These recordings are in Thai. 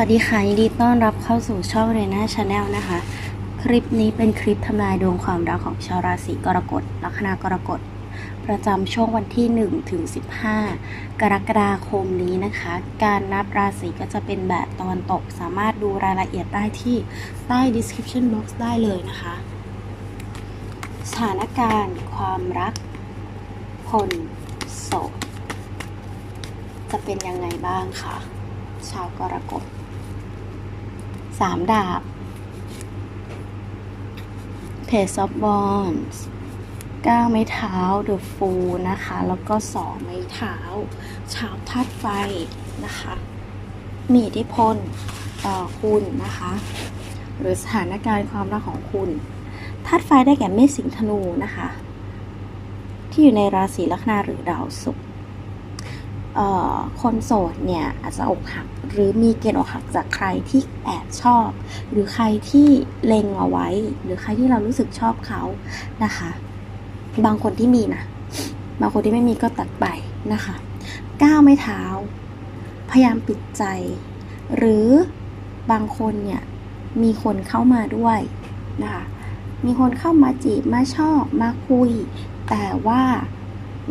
วัสดีค่ะยินดีต้อนรับเข้าสู่ช่องเรน่าชาแนลนะคะ คลิปนี้เป็นคลิปทำนายดวงความรักของชาวราศีกรกฎลัคนากรกฎ ประจำช่วงวันที่1ถึง15 กรกฎาคมนี้นะคะ การนับราศีก็จะเป็นแบบตะวันตก สามารถดูรายละเอียดได้ที่ใต้ description box ได้เลยนะคะ สถานการณ์ ความรัก คนโสดจะเป็นยังไงบ้างคะชาวกรกฎ สามดาบ Page of Wands เก้าไม้เท้า The Fool นะคะ แล้วก็สองไม้เท้า ชาวธาตุไฟนะคะ มีอิทธิพลต่อคุณนะคะ หรือสถานการณ์ความรักของคุณธาตุไฟได้แก่เมษสิงธนูนะคะ ที่อยู่ในราศีลัคนาหรือดาวศุกร์ คนโสดเนี่ยอาจจะอกหักหรือมีเกณฑ์อกหักจากใครที่แอบชอบ หรือใครที่เล็งเอาไว้ หรือใครที่เรารู้สึกชอบเขานะคะ บางคนที่มีนะบางคนที่ไม่มีก็ตัดไปนะคะก้าวไม่เท้า พยายามปิดใจ หรือบางคนเนี่ยมีคนเข้ามาด้วยนะคะมีคนเข้ามาจีบมาชอบมาคุย แต่ว่า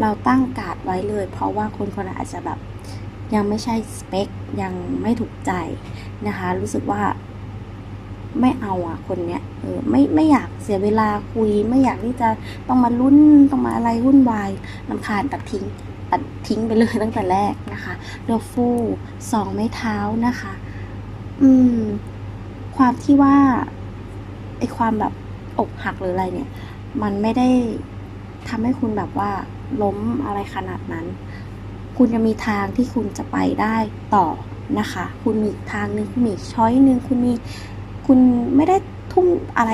เราตั้งการ์ดไว้เลย เพราะว่าคนคนนั้นอาจจะแบบยังไม่ใช่สเปค ยังไม่ถูกใจนะคะ รู้สึกว่าไม่เอาอะคนเนี้ยเออไม่ไม่อยากเสียเวลาคุย ไม่อยากที่จะต้องมาลุ้นต้องมาอะไรวุ่นวายลำคาญตัดทิ้งตัดทิ้งไปเลยตั้งแต่แรกนะคะเดอฟูสองไม้เท้านะคะ อืม ความที่ว่าไอความแบบอกหักหรืออะไรเนี่ย มันไม่ได้ทำให้คุณแบบว่า ล้มอะไรขนาดนั้น คุณจะมีทางที่คุณจะไปได้ต่อนะคะ คุณมีอีกทางหนึ่งคุณมีช้อยหนึ่งคุณมีคุณไม่ได้ทุ่มอะไร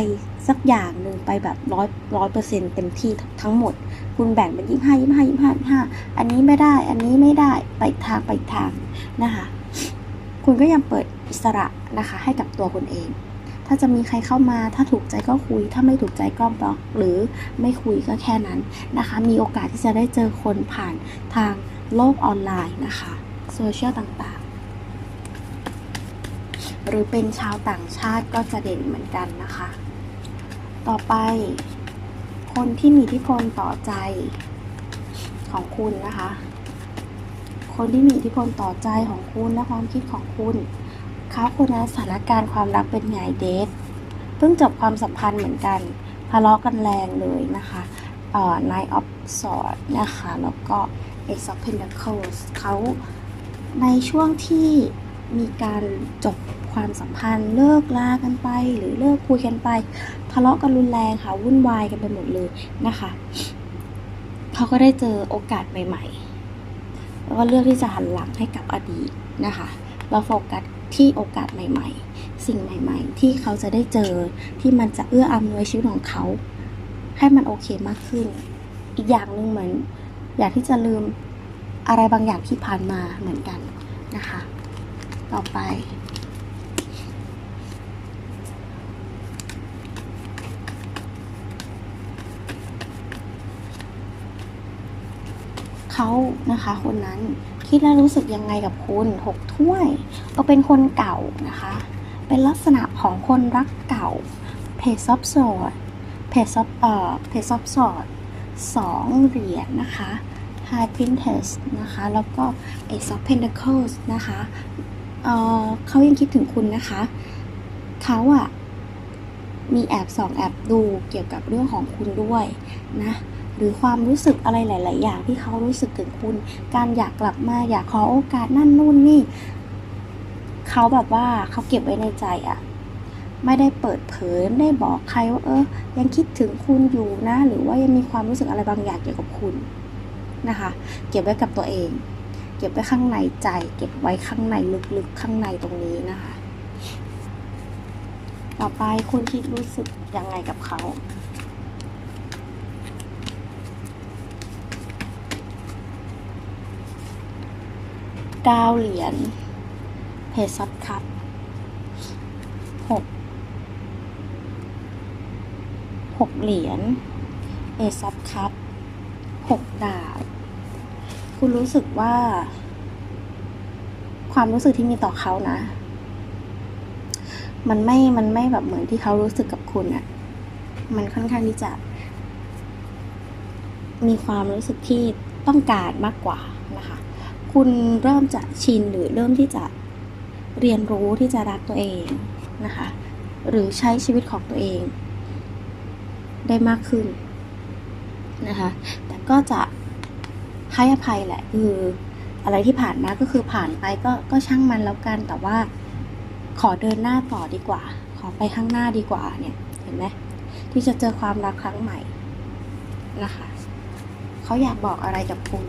สักอย่างหนึ่งไปแบบร้อยร้อยเปอร์เซ็นเต็มที่ทั้งหมด คุณแบ่งเป็นยี่ห้ายี่ห้ายี่ห้าห้าอันนี้ไม่ได้ อันนี้ไม่ได้ไปทางไปทางนะคะ คุณก็ยังเปิดอิสระนะคะ ให้กับตัวคุณเอง ถ้าจะมีใครเข้ามา ถ้าถูกใจก็คุย ถ้าไม่ถูกใจก็บล็อก หรือไม่คุยก็แค่นั้นนะคะ มีโอกาสที่จะได้เจอคนผ่านทางโลกออนไลน์นะคะโซเชียลต่างๆ หรือเป็นชาวต่างชาติก็จะเด่นเหมือนกันนะคะ ต่อไป คนที่มีอิทธิพลต่อใจของคุณนะคะ คนที่มีอิทธิพลต่อใจของคุณและความคิดของคุณ เขาคนนั้นสถานการณ์ความรักเป็นไงเดทเพิ่งจบความสัมพันธ์เหมือนกันทะเลาะกันแรงเลยนะคะเอ่อ Nine of s w o r d นะคะแล้วก็ Ace of Pentacles เขาในช่วงที่มีการจบความสัมพันธ์เลิกลากันไป หรือเลิกคุยกันไปทะเลาะกันรุนแรงค่ะวุ่นวายกันไปหมดเลยนะคะเขาก็ได้เจอโอกาสใหม่ ๆ แล้วก็เลือกที่จะหันหลังให้กับอดีตนะคะ เราโฟกัส ที่โอกาสใหม่ ๆ สิ่งใหม่ ๆ ที่เขาจะได้เจอที่มันจะเอื้ออำนวยชีวิตของเขา ให้มันโอเคมากขึ้น อีกอย่างหนึ่งเหมือน อยากที่จะลืมอะไรบางอย่างที่ผ่านมาเหมือนกันนะคะ ต่อไปเขานะคะคนนั้น คิดและรู้สึกยังไงกับคุณหกถ้วยก็เป็นคนเก่านะคะ เป็นลักษณะของคนรักเก่าเพจซับสอดเพจซับเอ่อเพจซับสอดสองเหรียญนะคะ High Princess นะคะ แล้วก็ Ace of Pentacles นะคะเเขายังคิดถึงคุณนะคะ เขาอะมีแอบส่องแอบดูเกี่ยวกับเรื่องของคุณด้วยนะ หรือความรู้สึกอะไรหลาย ๆ อย่างที่เขารู้สึกถึงคุณ การอยากกลับมาอยากขอโอกาสนั่นนู่นนี่ เขาแบบว่าเขาเก็บไว้ในใจอะไม่ได้เปิดเผยไม่ได้บอกใครว่า เออ ยังคิดถึงคุณอยู่นะ หรือว่ายังมีความรู้สึกอะไรบางอย่างเกี่ยวกับคุณนะคะ เก็บไว้กับตัวเอง เก็บไว้ข้างในใจ เก็บไว้ข้างในลึกๆข้างในตรงนี้นะคะ ต่อไปคุณคิดรู้สึกยังไงกับเขา เก้าเหรียญเพซับครับหกหกเหรียญเอซับครับหกดาบ คุณรู้สึกว่า ความรู้สึกที่มีต่อเขานะ มันไม่ มันไม่แบบเหมือนที่เขารู้สึกกับคุณอะมันค่อนข้างที่จะ มีความรู้สึกที่ต้องการมากกว่านะคะ คุณเริ่มจะชินหรือเริ่มที่จะเรียนรู้ที่จะรักตัวเองนะคะ หรือใช้ชีวิตของตัวเอง ได้มากขึ้นนะคะ แต่ก็จะให้อภัยแหละคืออะไรที่ผ่านมาก็คือผ่านไปก็ก็ช่างมันแล้วกันแต่ว่าขอเดินหน้าต่อดีกว่า ขอไปข้างหน้าดีกว่าเนี่ยเห็นไหมที่จะเจอความรักครั้งใหม่นะคะเขาอยากบอกอะไรกับคุณ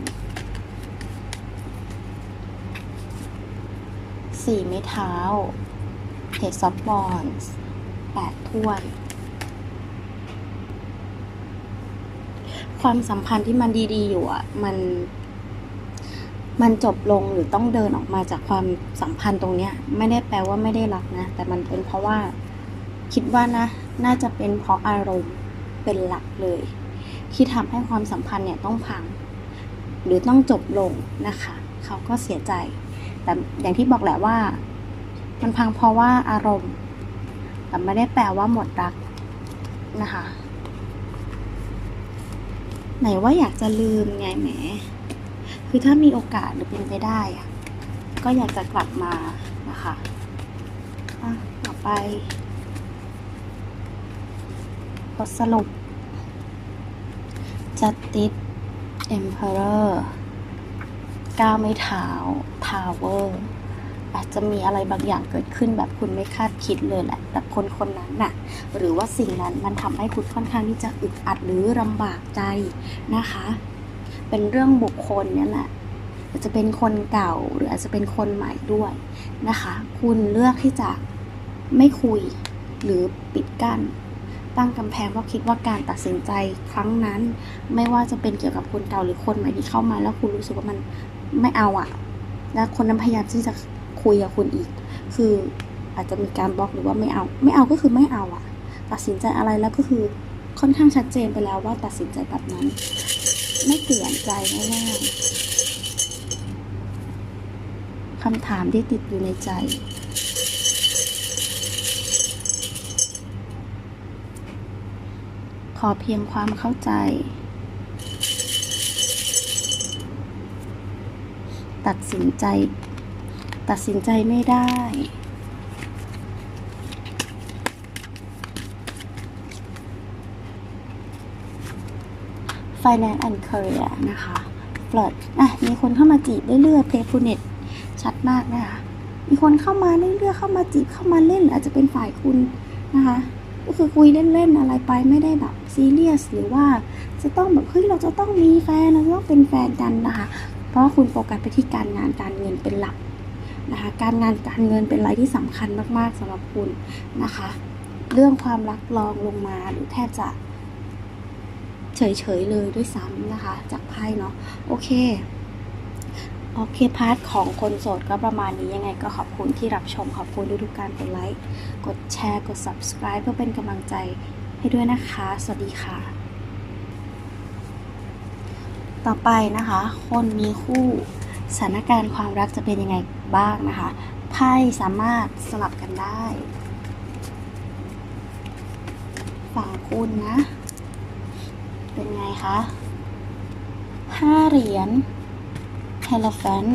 สี่ไม้เท้าเทซอฟบอลแปดถ้วย ความสัมพันธ์ที่มันดีๆ อยู่อะ มัน มันจบลงหรือต้องเดินออกมาจากความสัมพันธ์ตรงเนี้ย ไม่ได้แปลว่าไม่ได้รักนะ แต่มันเป็นเพราะว่าคิดว่านะ น่าจะเป็นเพราะอารมณ์เป็นหลักเลย ที่ทำให้ความสัมพันธ์เนี่ยต้องพัง หรือต้องจบลงนะคะ เขาก็เสียใจ แต่อย่างที่บอกแหละว่า มันพังเพราะว่าอารมณ์ แต่ไม่ได้แปลว่าหมดรักนะคะ ไหนว่าอยากจะลืมไงแหม คือถ้ามีโอกาสหรือเป็นไปได้อะก็อยากจะกลับมานะคะอะต่อไปบทสรุป Justice Emperor ก้าวไม่เท้า Tower อร์อาจจะมีอะไรบางอย่างเกิดขึ้นแบบคุณไม่คาดคิดเลยแหละแต่คนคนนั้นน่ะ หรือว่าสิ่งนั้นมันทำให้คุณค่อนข้างที่จะอึดอัดหรือลำบากใจนะคะ เป็นเรื่องบุคคลเนี่ยแหละอาจจะเป็นคนเก่าหรืออาจจะเป็นคนใหม่ด้วยนะคะ คุณเลือกที่จะไม่คุยหรือปิดกั้นตั้งกำแพงเพราะคิดว่าการตัดสินใจครั้งนั้น ไม่ว่าจะเป็นเกี่ยวกับคนเก่าหรือคนใหม่ที่เข้ามาแล้วคุณรู้สึกว่ามัน ไม่เอาอะแล้วคนนั้นพยายามที่จะคุยกับคุณอีก คืออาจจะมีการบล็อกหรือว่าไม่เอา ไม่เอาก็คือไม่เอาอะตัดสินใจอะไรแล้วก็คือค่อนข้างชัดเจนไปแล้วว่าตัดสินใจแบบนั้น ไม่เปลี่ยนใจแน่ๆคำถามที่ติดอยู่ในใจ ขอเพียงความเข้าใจ ตัดสินใจ ตัดสินใจไม่ได้ Finance and Career นะคะเปิดอะมีคนเข้ามาจีบเรื่อยๆ Playfulness ชัดมากนะคะ มีคนเข้ามาเรื่อยๆเข้ามาจีบเข้ามาเล่น อาจจะเป็นฝ่ายคุณนะคะก็คือคุยเล่นๆอะไรไปไม่ได้แบบซีเรียสหรือว่าจะต้องแบบเฮ้ยเราจะต้องมีแฟนเราต้องเป็นแฟนกันนะคะ เพราะคุณโฟกัสไปที่การงานการเงินเป็นหลักนะคะ การงานการเงินเป็นอะไรที่สำคัญมากๆสำหรับคุณนะคะ เรื่องความรักรองลงมาหรือแทบจะเฉยๆเลยด้วยซ้ำนะคะ จากไพ่เนาะโอเคโอเคพาร์ทของคนโสดก็ประมาณนี้ยังไงก็ขอบคุณที่รับชมขอบคุณทุกๆการกดไลค์ กดแชร์ กด subscribe เพื่อเป็นกำลังใจให้ด้วยนะคะ สวัสดีค่ะ ต่อไปนะคะ คนมีคู่สถานการณ์ความรักจะเป็นยังไงบ้างนะคะไพ่สามารถสลับกันได้ ฝั่งคุณนะ เป็นไงคะห้าเหรียญเฮลแฟน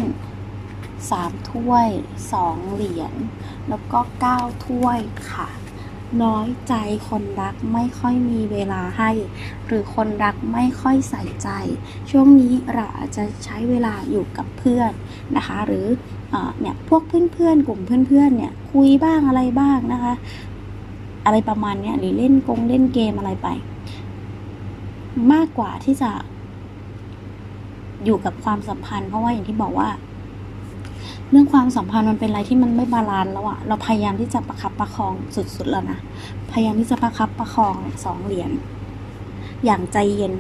สามถ้วยสองเหรียญ แล้วก็เก้าถ้วยค่ะ น้อยใจคนรักไม่ค่อยมีเวลาให้ หรือคนรักไม่ค่อยใส่ใจ ช่วงนี้เราอาจจะใช้เวลาอยู่กับเพื่อนนะคะ หรือเออเนี่ยพวกเพื่อนๆ กลุ่มเพื่อนๆเนี่ยคุยบ้างอะไรบ้างนะคะ อะไรประมาณเนี้ยหรือเล่นกงเล่นเกมอะไรไป มากกว่าที่จะอยู่กับความสัมพันธ์ เพราะว่าอย่างที่บอกว่า เรื่องความสัมพันธ์มันเป็นอะไรที่มันไม่บาลานซ์แล้วอะเราพยายามที่จะประคับประคองสุดๆแล้วนะ พยายามที่จะประคับประคองสองเหรียญ อย่างใจเย็น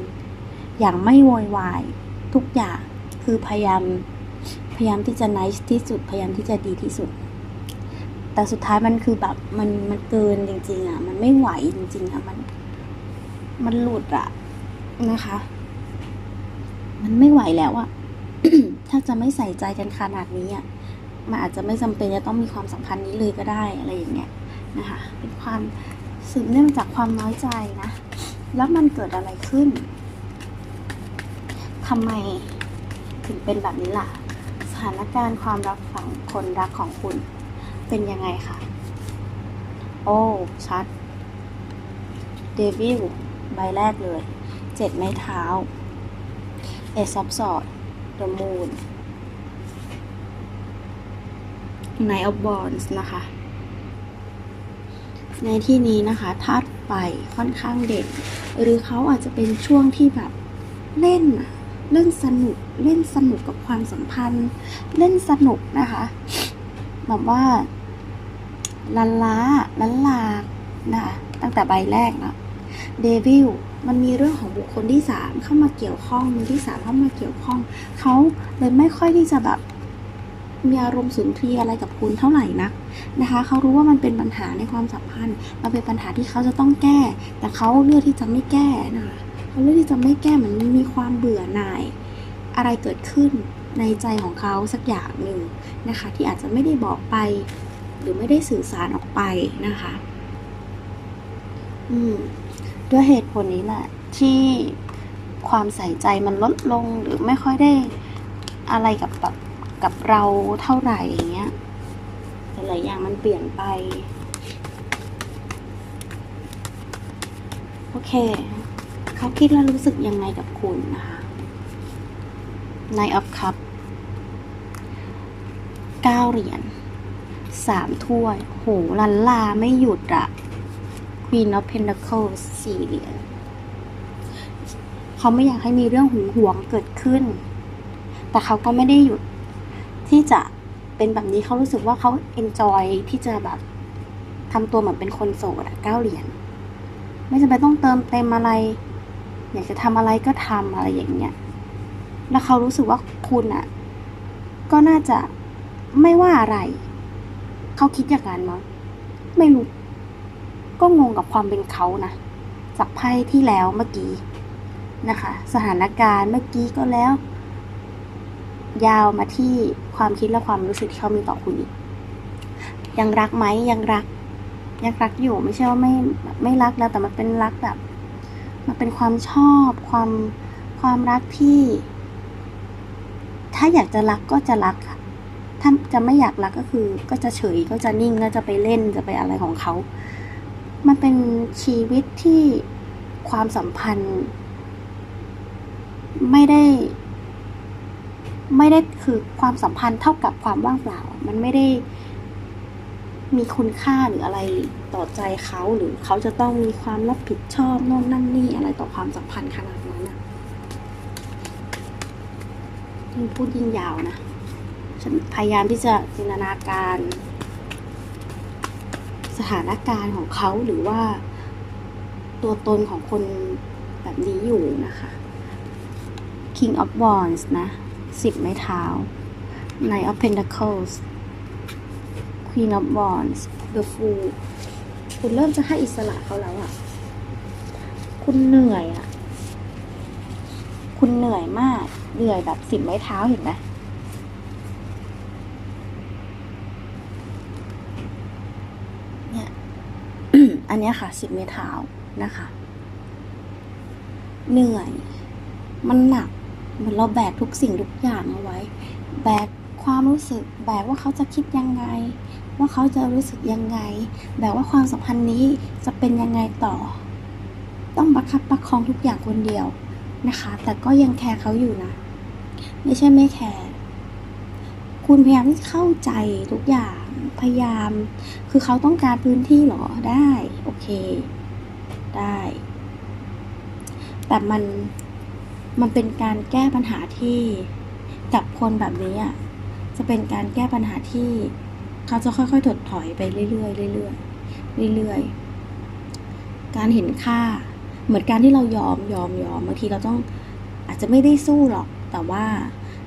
อย่างไม่โวยวาย ทุกอย่าง คือพยายาม พยายามที่จะไนท์ที่สุด พยายามที่จะดีที่สุด แต่สุดท้ายมันคือแบบมันมันเกินจริง ๆอะมันไม่ไหวจริง ๆอะมัน มันหลุดอะนะคะ มันไม่ไหวแล้วอะถ้าจะไม่ใส่ใจกันขนาดนี้อะ มันอาจจะไม่จำเป็นจะต้องมีความสัมพันธ์นี้เลยก็ได้อะไรอย่างเงี้ยนะคะเป็นความสืบเนื่องจากความน้อยใจนะ แล้วมันเกิดอะไรขึ้นทำไมถึงเป็นแบบนี้ล่ะ สถานการณ์ความรักของคนรักของคุณ เป็นยังไงคะโอ้ชัดเดวิลใบแรกเลย เจ็ดไม้เท้า เอซับสอดเดอะมูน ไนอ of บอ n ส์นะคะ ในที่นี้นะคะธาตุไฟค่อนข้างเด่น หรือเขาอาจจะเป็นช่วงที่แบบเล่นเล่นสนุกเล่นสนุกกับความสัมพันธ์ เล่นสนุกนะคะแบบว่าลันล้าลันลานะคะตั้งแต่ใบแรกนะเดวิลมันมีเรื่องของบุคคลที่สามเข้ามาเกี่ยวข้องมือที่สามเข้ามาเกี่ยวข้อง เขาเลยไม่ค่อยที่จะแบบ มีอารมณ์สุนทรียอะไรกับคุณเท่าไหร่นักนะคะ เขารู้ว่ามันเป็นปัญหาในความสัมพันธ์มันเป็นปัญหาที่เขาจะต้องแก้ แต่เขาเลือกที่จะไม่แก้นะคะเขาเลือกที่จะไม่แก้เหมือนมีความเบื่อหน่าย อะไรเกิดขึ้นในใจของเขาสักอย่างหนึ่งนะคะ ที่อาจจะไม่ได้บอกไป หรือไม่ได้สื่อสารออกไปนะคะ อืมด้วยเหตุผลนี้แหละที่ความใส่ใจมันลดลงหรือไม่ค่อยได้อะไรกับแบบ กับเราเท่าไหร่อย่างเงี้ยแต่หลายอย่างมันเปลี่ยนไป โอเค เขาคิดและรู้สึกยังไงกับคุณนะคะ Nine of Cup เก้าเหรียญสามถ้วย โหลันลาไม่หยุดอะ Queen of Pentacles สี่เหรียญเขาไม่อยากให้มีเรื่องหึงหวงเกิดขึ้น แต่เขาก็ไม่ได้หยุด ที่จะเป็นแบบนี้เขารู้สึกว่าเขา enjoy ที่จะแบบทำตัวเหมือนเป็นคนโสดอะเก้าเหรียญไม่จำเป็นต้องเติมเต็มอะไร อยากจะทำอะไรก็ทำอะไรอย่างเงี้ยแล้วเขารู้สึกว่าคุณอะก็น่าจะไม่ว่าอะไร เขาคิดอย่างนั้นมั้งไม่รู้ ก็งงกับความเป็นเขานะจากไพ่ที่แล้วเมื่อกี้นะคะ สถานการณ์เมื่อกี้ก็แล้ว ยาวมาที่ความคิดและความรู้สึกที่เขามีต่อคุณอีก ยังรักไหมยังรัก ยังรักอยู่ไม่ใช่ว่าไม่ไม่รักแล้วแต่มันเป็นรักแบบ มันเป็นความชอบความความรักที่ ถ้าอยากจะรักก็จะรักค่ะถ้าจะไม่อยากรักก็คือ ก็จะเฉยก็จะนิ่งก็จะไปเล่นจะไปอะไรของเขา มันเป็นชีวิตที่ความสัมพันธ์ ไม่ได้ ไม่ได้คือความสัมพันธ์เท่ากับความว่างเปล่า มันไม่ได้มีคุณค่าหรืออะไรต่อใจเขาหรือเขาจะต้องมีความรับผิดชอบโน่นนั่นนี่อะไรต่อความสัมพันธ์ขนาดนั้นนะยิ่งพูดยิ่งยาวนะ ฉันพยายามที่จะจินตนาการ สถานการณ์ของเขาหรือว่า ตัวตนของคนแบบนี้อยู่นะคะ King of Wands นะ สิบไม้เท้า Knight of Pentacles Queen of Wands The Fool คุณเริ่มจะให้อิสระเขาแล้วอะ่ะคุณเหนื่อยอะ่ะคุณเหนื่อยมาก เหนื่อยแบบสิบไม้เท้าเห็นไหมเนี่ยอันนี้ค่ะสิบไม้เท้านะคะ เหนื่อย มันหนัก เหมือนเราแบกทุกสิ่งทุกอย่างเอาไว้ แบกความรู้สึก แบกว่าเขาจะคิดยังไง ว่าเขาจะรู้สึกยังไง แบกว่าความสัมพันธ์นี้จะเป็นยังไงต่อ ต้องประคับประคองทุกอย่างคนเดียวนะคะ แต่ก็ยังแคร์เขาอยู่นะ ไม่ใช่ไม่แคร์คุณพยายามที่จะเข้าใจทุกอย่างพยายาม คือเขาต้องการพื้นที่เหรอได้ โอเค ได้ แต่มัน มันเป็นการแก้ปัญหาที่กับคนแบบนี้อะจะเป็นการแก้ปัญหาที่เขาจะค่อยๆถดถอยไปเรื่อยๆเรื่อยๆเรื่อยๆการเห็นค่า เหมือนการที่เรายอมยอมยอมบางทีเราต้องอาจจะไม่ได้สู้หรอกแต่ว่า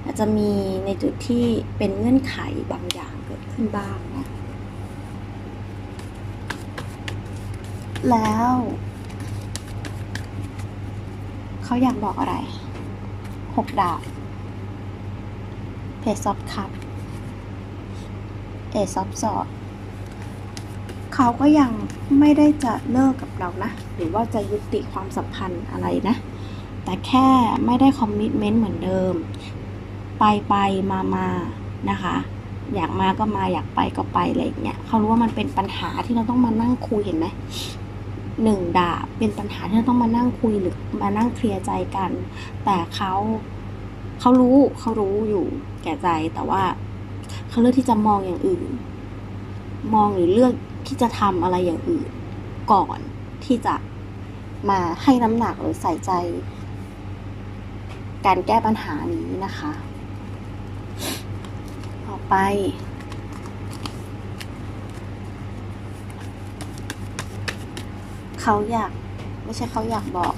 อาจจะมีในจุดที่เป็นเงื่อนไขบางอย่างเกิดขึ้นบ้างนะแล้ว เขาอยากบอกอะไรหกดาบเพซอฟคัพเอซอฟสอดเขเขาก็ยังไม่ได้จะเลิกกับเรานะ หรือว่าจะยุติความสัมพันธ์อะไรนะ แต่แค่ไม่ได้คอมมิชเมนต์เหมือนเดิม ไปไปมามานะคะ อยากมาก็มาอยากไปก็ไปอะไรอย่างเงี้ยเขารู้ว่ามันเป็นปัญหาที่เราต้องมานั่งคุยเห็นไหม หนึ่งดาบเป็นปัญหาที่เราต้องมานั่งคุยหรือมานั่งเคลียร์ใจกัน แต่เขาเขารู้เขารู้อยู่แก่ใจแต่ว่าเขาเลือกที่จะมองอย่างอื่น มองหรือเลือกที่จะทำอะไรอย่างอื่น ก่อนที่จะมาให้น้ำหนักหรือใส่ใจ การแก้ปัญหานี้นะคะ ต่อไป เขาอยากไม่ใช่เขาอยากบอก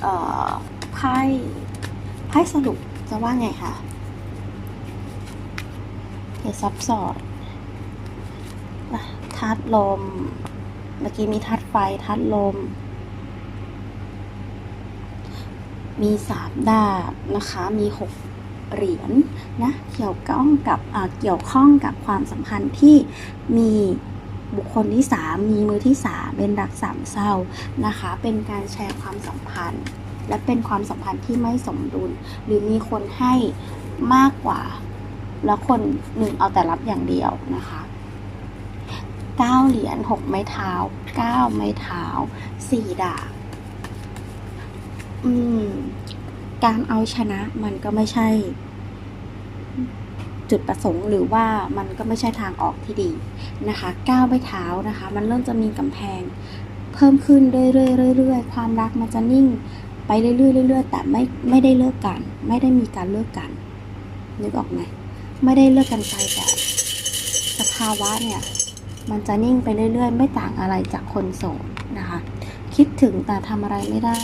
เอ่อไพ่ไพ่สรุปจะว่าไงคะเดี๋ยวซับซ้อนอะธาตุลม เมื่อกี้มีธาตุไฟธาตุลม มีสามดาบนะคะ มีหกเหรียญนะ เกี่ยวข้องกับเกี่ยวข้องกับความสัมพันธ์ที่มี บุคคลที่สามมีมือที่สามเป็นรักสามเศร้านะคะ เป็นการแชร์ความสัมพันธ์ และเป็นความสัมพันธ์ที่ไม่สมดุล หรือมีคนให้มากกว่า แล้วคนหนึ่งเอาแต่รับอย่างเดียวนะคะเก้าเหรียญหกไม้เท้าเก้าไม้เท้าสี่ดาบอืม การเอาชนะมันก็ไม่ใช่ จุดประสงค์หรือว่ามันก็ไม่ใช่ทางออกที่ดีนะคะก้าวไปเท้านะคะ มันเริ่มจะมีกำแพง เพิ่มขึ้นเรื่อยๆเรื่อยๆความรักมันจะนิ่งไปเรื่อยๆเรื่อยๆแต่ไม่ไม่ได้เลิกกัน ไม่ได้มีการเลิกกัน นึกออกไหมไม่ได้เลิกกันไปแต่สภาวะเนี่ยมันจะนิ่งไปเรื่อยๆ ไม่ต่างอะไรจากคนโสดนะคะ คิดถึงแต่ทำอะไรไม่ได้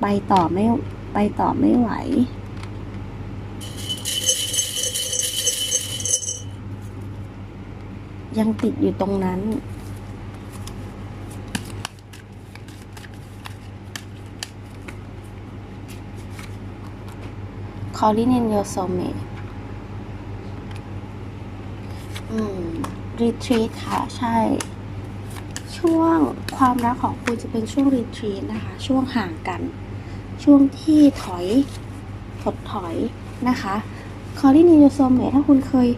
ไปต่อไม่ ไปต่อไม่ไหว ยังติดอยู่ตรงนั้น Calling in your soulmate อืม retreat ค่ะ ใช่ ช่วงความรักของคุณจะเป็นช่วง retreat นะคะ ช่วงห่างกัน ช่วงที่ถอยถดถอยนะคะคอรี่นิโยโซเมถ้าคุณเคย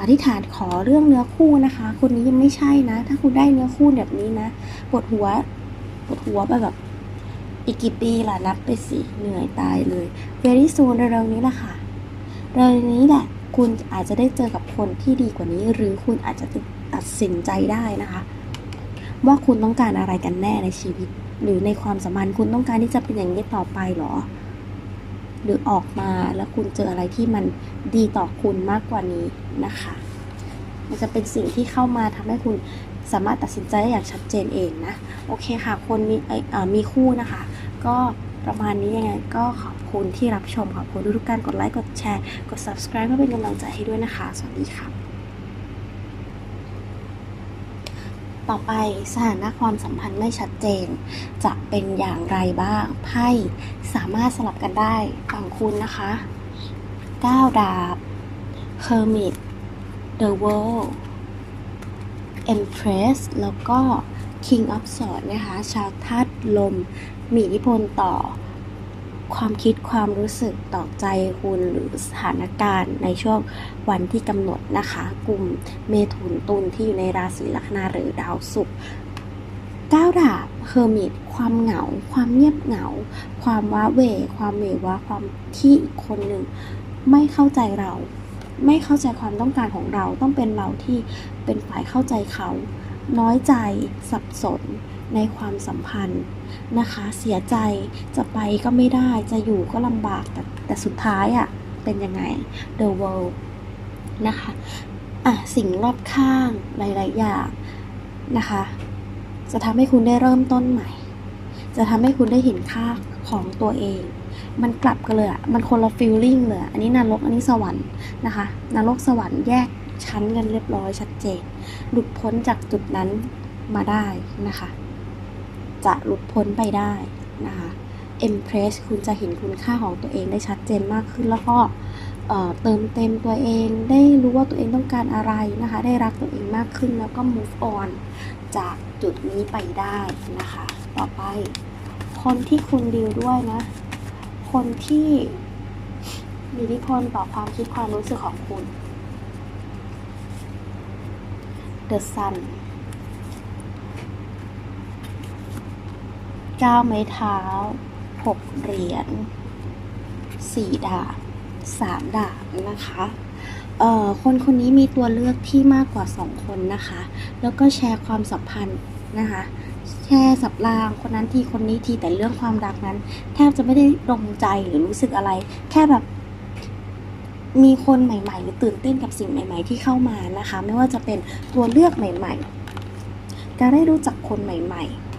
อธิษฐานขอเรื่องเนื้อคู่นะคะ คนนี้ยังไม่ใช่นะ ถ้าคุณได้เนื้อคู่แบบนี้นะปวดหัวปวดหัวไปแบบอีกกี่ปีล่ะนับไปสิเหนื่อยตายเลย very soon เร็วๆนี้แหละค่ะเร็วนี้แหละคุณอาจจะได้เจอกับคนที่ดีกว่านี้ หรือคุณอาจจะตัดสินใจได้นะคะ ว่าคุณต้องการอะไรกันแน่ในชีวิต หรือในความสัมพันธ์คุณต้องการที่จะเป็นอย่างนี้ต่อไปหรอ หรือออกมาแล้วคุณเจออะไรที่มันดีต่อคุณมากกว่านี้นะคะ มันจะเป็นสิ่งที่เข้ามาทำให้คุณสามารถตัดสินใจได้อย่างชัดเจนเองนะ โอเคค่ะ คนมีมีคู่นะคะ ก็ประมาณนี้ยังไงก็ขอบคุณที่รับชมขอบคุณทุกๆการกดไลค์กดแชร์ กด subscribe เพื่อเป็นกำลังใจให้ด้วยนะคะ สวัสดีค่ะ ต่อไปสถานะความสัมพันธ์ไม่ชัดเจน จะเป็นอย่างไรบ้างไพ่สามารถสลับกันได้ฝั่งคุณนะคะ9ดาบ Hermit The World Empress แล้วก็ King of Swords นะคะ ชาวธาตุลม มีอิทธิพลต่อ ความคิดความรู้สึกต่อใจคุณหรือสถานการณ์ในช่วงวันที่กำหนดนะคะ กลุ่มเมถุนตุลที่อยู่ในราศีลัคนาหรือดาวศุกร์ก้าวดาบเฮอร์มิตความเหงา ความเงียบเหงา ความว้าเหวความเหวว่าความที่อีกคนหนึ่งไม่เข้าใจเรา ไม่เข้าใจความต้องการของเราต้องเป็นเราที่เป็นฝ่ายเข้าใจเขา น้อยใจสับสนในความสัมพันธ์ นะคะ เสียใจจะไปก็ไม่ได้จะอยู่ก็ลำบากแต่แต่สุดท้ายอะ่ะเป็นยังไง the world นะคะอะสิ่งรอบข้างหลาย ๆ อย่างนะคะ จะทำให้คุณได้เริ่มต้นใหม่ จะทำให้คุณได้เห็นค่าของตัวเอง มันกลับกันเลยอะมันคนละฟีลลิ่งเลยออันนี้นรกอันนี้สวรรค์นะคะนรกสวรรค์แยกชั้นกันเรียบร้อยชัดเจน หลุดพ้นจากจุดนั้นมาได้นะคะ จะหลุดพ้นไปได้นะคะ Empress คุณจะเห็นคุณค่าของตัวเองได้ชัดเจนมากขึ้นแล้วก็เเติมเต็มตัวเองได้รู้ว่าตัวเองต้องการอะไรนะคะ ได้รักตัวเองมากขึ้นแล้วก็ move on จากจุดนี้ไปได้นะคะ ต่อไป คนที่คุณดีลด้วยนะ คนที่มีอิทธิพลต่อความคิดความรู้สึกของคุณ The Sun เก้าไม้เท้าหกเหรียญสี่ดาบสามดาบนะคะเอ่อคนคนนี้มีตัวเลือกที่มากกว่าสองคนนะคะ แล้วก็แชร์ความสัมพันธ์นะคะ แชร์สับรางคนนั้นทีคนนี้ทีแต่เรื่องความรักนั้น แทบจะไม่ได้ลงใจหรือรู้สึกอะไร แค่แบบมีคนใหม่ ๆ หรือตื่นเต้นกับสิ่งใหม่ ๆ ที่เข้ามานะคะ ไม่ว่าจะเป็นตัวเลือกใหม่ ๆ การได้รู้จักคนใหม่ ๆ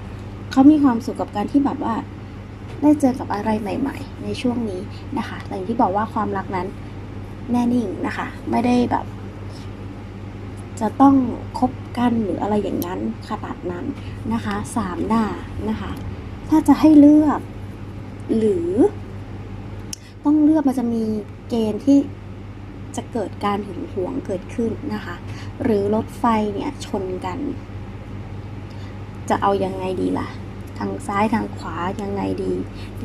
เขามีความสุขกับการที่แบบว่า ได้เจอกับอะไรใหม่ ๆ ในช่วงนี้นะคะแต่อย่างที่บอกว่าความรักนั้นแน่นิ่งนะคะ ไม่ได้แบบ จะต้องคบกันหรืออะไรอย่างนั้นขนาดนั้นนะคะสามดานะคะ ถ้าจะให้เลือกหรือ ต้องเลือกมันจะมีเกณฑ์ที่จะเกิดการหึงหวงเกิดขึ้นนะคะ หรือรถไฟเนี่ยชนกัน จะเอายังไงดีล่ะ ทางซ้ายทางขวายังไงดี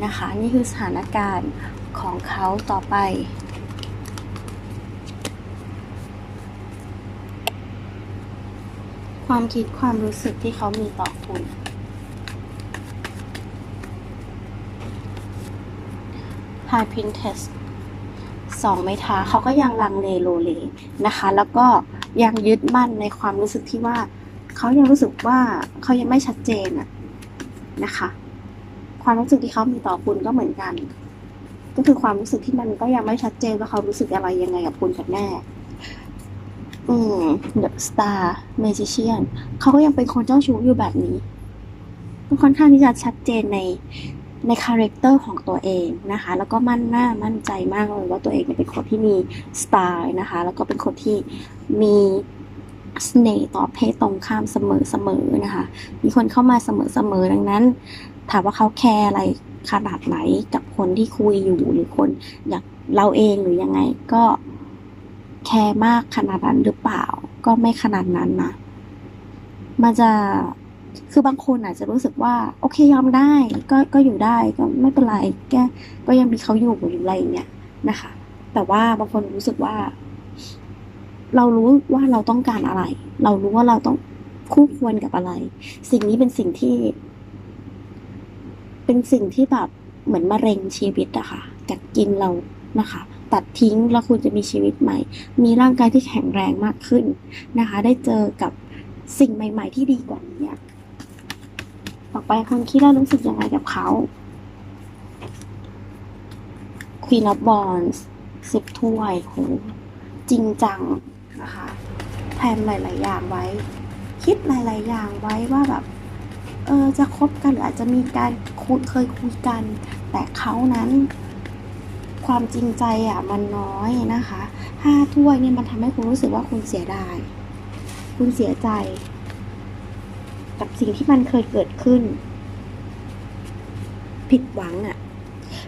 นะคะ นี่คือสถานการณ์ของเขาต่อไป ความคิดความรู้สึกที่เขามีต่อคุณ High Princess สองไม้เท้าเขาก็ยังลังเลโลเลนะคะ แล้วก็ยังยึดมั่นในความรู้สึกที่ว่า เขายังรู้สึกว่าเขายังไม่ชัดเจนอะ นะคะ ความรู้สึกที่เขามีต่อคุณก็เหมือนกัน ก็คือความรู้สึกที่มันก็ยังไม่ชัดเจนว่าเขารู้สึกอะไรยังไงกับคุณกันแน่อืม The Star Magician เขาก็ยังเป็นคนเจ้าชู้อยู่แบบนี้ก็ค่อนข้างที่จะชัดเจนในในคาแรคเตอร์ของตัวเองนะคะ แล้วก็มั่นหน้ามั่นใจมากเลยว่าตัวเองเนี่ยเป็นคนที่มีสไตล์นะคะ แล้วก็เป็นคนที่มี เสน่ห์ต่อเพศตรงข้ามเสมอเสมอนะคะ มีคนเข้ามาเสมอเสมอดังนั้น ถามว่าเขาแคร์อะไรขนาดไหนกับคนที่คุยอยู่หรือคนอยากเราเองหรือยังไงก็แคร์มากขนาดนั้นหรือเปล่า ก็ไม่ขนาดนั้นนะมันจะคือบางคนอาจจะรู้สึกว่า โอเคยอมได้ ก็ก็อยู่ได้ก็ไม่เป็นไรแกก็ยังมีเขาอยู่อยู่อะไรอย่างเงี้ยนะคะ แต่ว่าบางคนรู้สึกว่า เรารู้ว่าเราต้องการอะไร เรารู้ว่าเราต้องคู่ควรกับอะไร สิ่งนี้เป็นสิ่งที่ เป็นสิ่งที่แบบเหมือนมะเร็งชีวิตอะค่ะกัดกินเรานะคะ ตัดทิ้งแล้วคุณจะมีชีวิตใหม่ มีร่างกายที่แข็งแรงมากขึ้นนะคะ ได้เจอกับสิ่งใหม่ ๆ ที่ดีกว่านี้ต่อไปคุณคิดแล้วรู้สึกยังไงกับเขา Queen of Wands สิบถ้วยโหจริงจัง นะคะแพลนหลาย ๆ อย่างไว้ คิดหลาย ๆ อย่างไว้ว่าแบบเออจะคบกันหรืออาจจะมีการคุยเคยคุยกัน แต่เขานั้นความจริงใจอะมันน้อยนะคะห้าถ้วยเนี่ยมันทำให้คุณรู้สึกว่าคุณเสียดาย คุณเสียใจ กับสิ่งที่มันเคยเกิดขึ้น ผิดหวังอะ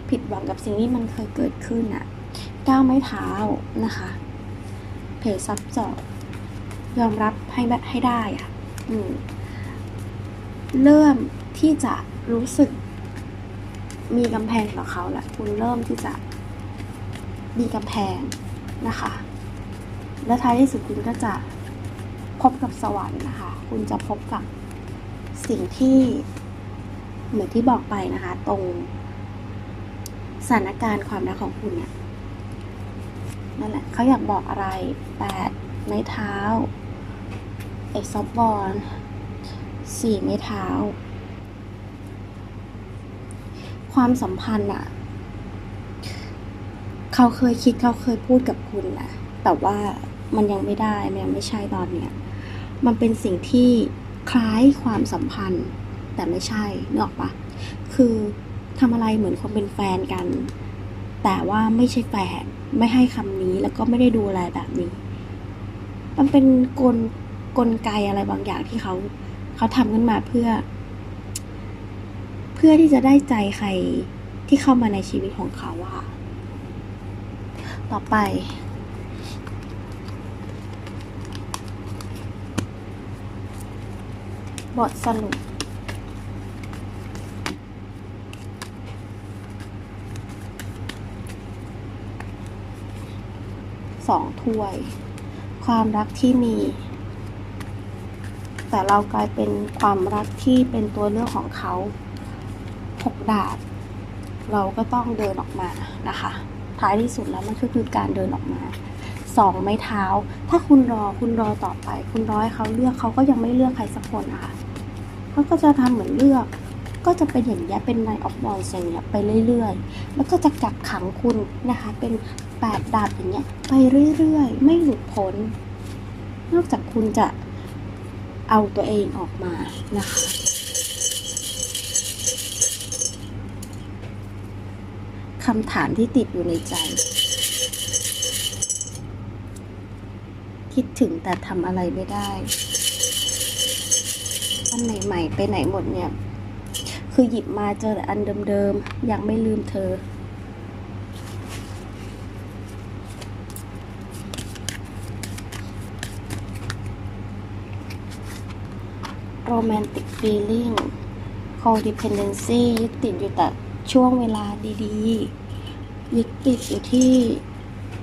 ผิดหวังกับสิ่งที่มันเคยเกิดขึ้นอะ ก้าวไม้เท้านะคะ เพจซับจอบยอมรับให้ให้ได้อะเริ่มที่จะรู้สึก มีกำแพงต่อเขาแหละคุณเริ่มที่จะมีกำแพงนะคะ และท้ายที่สุดคุณก็จะพบกับสวรรค์นะคะ คุณจะพบกับสิ่งที่เหมือนที่บอกไปนะคะ ตรงสถานการณ์ความรักของคุณเนี่ย นั่นแหละเขาอยากบอกอะไรแปดไม้เท้าเอกซอฟบอลสี่ไม้เท้า ความสัมพันธ์อะเขาเคยคิดเขาเคยพูดกับคุณแหละแต่ว่ามันยังไม่ได้มันยังไม่ใช่ตอนเนี้ยมันเป็นสิ่งที่คล้ายความสัมพันธ์ แต่ไม่ใช่นึกออกปะคือทำอะไรเหมือนคนเป็นแฟนกัน แต่ว่าไม่ใช่แฟน ไม่ให้คำนี้แล้วก็ไม่ได้ดูแลแบบนี้ มันเป็นกลกลไกอะไรบางอย่างที่เขาเขาทำขึ้นมาเพื่อ เพื่อที่จะได้ใจใครที่เข้ามาในชีวิตของเขาอะต่อไป บทสรุป สองถ้วย ความรักที่มี แต่เรากลายเป็นความรักที่เป็นตัวเลือกของเขาหกดาบ เราก็ต้องเดินออกมานะคะ ท้ายที่สุดแล้วมันก็คือการเดินออกมาสองไม้เท้า ถ้าคุณรอคุณรอต่อไป คุณรอให้เขาเลือกเขาก็ยังไม่เลือกใครสักคนนะคะเขาก็จะทำเหมือนเลือก ก็จะเป็นอย่างนี้ยเป็นนายออฟบอลอย่างเงี้ยไปเรื่อยๆ แล้วก็จะกักขังคุณนะคะ เป็น แปดดาบอย่างเงี้ยไปเรื่อยๆ ไม่หลุดพ้น นอกจากคุณจะเอาตัวเองออกมานะคะ คำถามที่ติดอยู่ในใจ คิดถึงแต่ทำอะไรไม่ได้อันใหม่ๆไปไหนหมดเนี่ย คือหยิบมาเจอแต่อันเดิมๆ ยังไม่ลืมเธอ romantic feeling codependency ยึดติดอยู่แต่ช่วงเวลาดีๆ ยึดติดอยู่ที่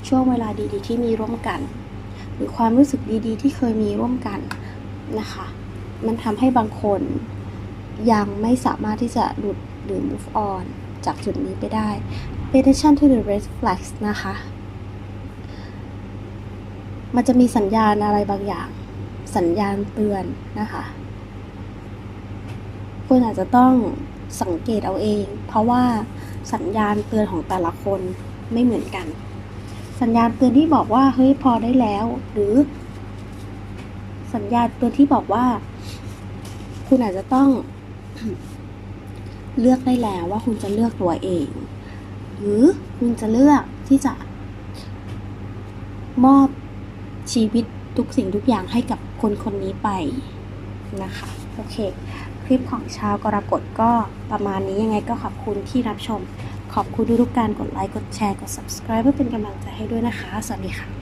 ช่วงเวลาดีๆ ที่มีร่วมกัน หรือความรู้สึกดีๆ ที่เคยมีร่วมกันนะคะ มันทำให้บางคนยังไม่สามารถที่จะหลุดหรือ move on จากจุดนี้ไปได้ pay attention to the red flags นะคะ มันจะมีสัญญาณอะไรบางอย่าง สัญญาณเตือนนะคะ คุณอาจจะต้องสังเกตเอาเอง เพราะว่าสัญญาณเตือนของแต่ละคนไม่เหมือนกัน สัญญาณเตือนที่บอกว่าเฮ้ยพอได้แล้ว หรือ สัญญาณเตือนที่บอกว่า คุณอาจจะต้องเลือกได้แล้วว่าคุณจะเลือกตัวเอง หรือคุณจะเลือกที่จะ มอบชีวิตทุกสิ่งทุกอย่างให้กับคนคนนี้ไปนะคะ โอเค คลิปของชาวกรกฎก็ประมาณนี้ยังไงก็ขอบคุณที่รับชม ขอบคุณทุกการกดไลค์ กดแชร์ กด subscribe เพื่อเป็นกำลังใจให้ด้วยนะคะ สวัสดีค่ะ